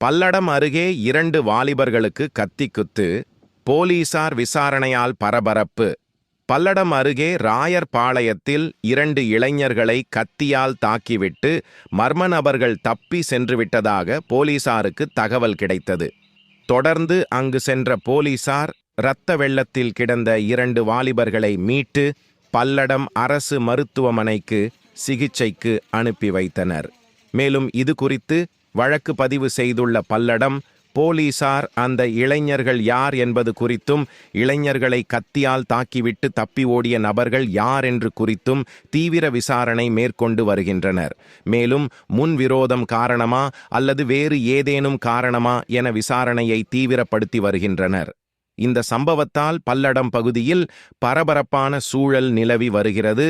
பல்லடம் அருகே இரண்டு வாலிபர்களுக்கு கத்திக்குத்து போலீசார் விசாரணையால் பரபரப்பு. பல்லடம் அருகே ராயர் பாளையத்தில் இரண்டு இளைஞர்களை கத்தியால் தாக்கிவிட்டு மர்ம நபர்கள் தப்பி சென்றுவிட்டதாக போலீசாருக்கு தகவல் கிடைத்தது. தொடர்ந்து அங்கு சென்ற போலீசார் இரத்த வெள்ளத்தில் கிடந்த இரண்டு வாலிபர்களை மீட்டு பல்லடம் அரசு மருத்துவமனைக்கு சிகிச்சைக்கு அனுப்பி வைத்தனர். மேலும் இது குறித்து வழக்கு பதிவு செய்துள்ள பல்லடம் போலீசார் அந்த இளைஞர்கள் யார் என்பது குறித்தும் இளைஞர்களை கத்தியால் தாக்கிவிட்டு தப்பி ஓடிய நபர்கள் யார் என்று குறித்தும் தீவிர விசாரணை மேற்கொண்டு வருகின்றனர். மேலும் முன்விரோதம் காரணமா அல்லது வேறு ஏதேனும் காரணமா என விசாரணையை தீவிரப்படுத்தி வருகின்றனர். இந்த சம்பவத்தால் பல்லடம் பகுதியில் பரபரப்பான சூழல் நிலவி வருகிறது.